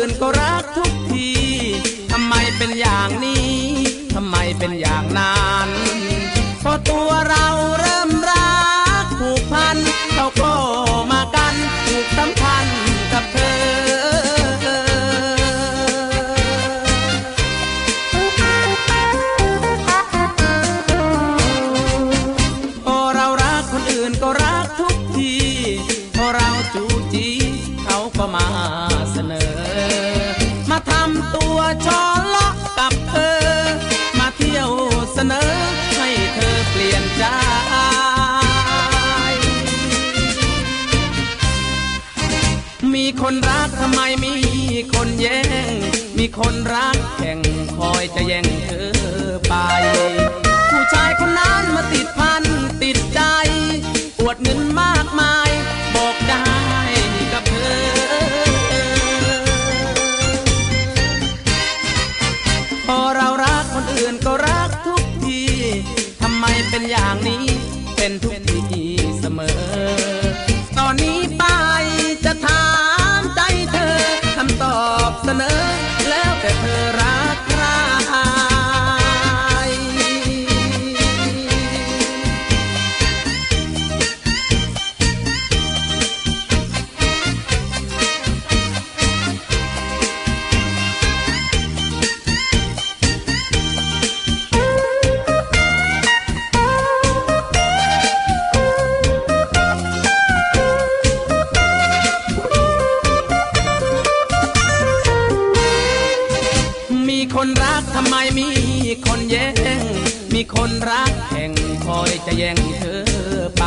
อื่นก็รักทุกที ทำไมเป็นอย่างนี้ ทำไมเป็นอย่างนั้นพอตัวเราเริ่มรักผูกพันเขาก็มากันผูกสัมพันธ์กับเธอ พอเรารักคนอื่นก็รักทุกที พอเราจู คนรักทำไมมีคนแย่ง มีคนรักแข่งคอยจะแย่งเธอไป ผู้ชายคนนั้นมาติดพันติดใจอวดเงินมากมาย บอกได้กับเธอ พอเรารักคนอื่นก็รักทุกที ทำไมเป็นอย่างนี้ เป็นทุกที คนรักทำไมมีคนแย่ง มีคนรักแข่งคอยจะแย่งเธอไป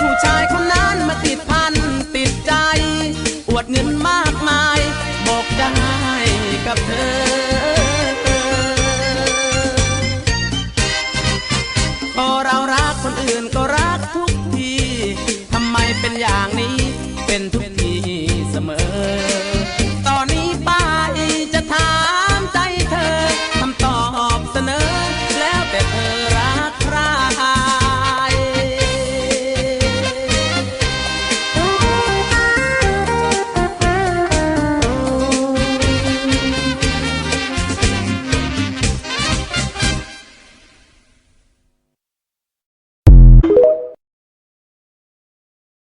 ผู้ชายคนนั้นมาติดพันติดใจ อวดเงินมากมาย บอกได้กับเธอ พอเรารักคนอื่นก็รักทุกที ทำไมเป็นอย่างนี้ เป็นทุก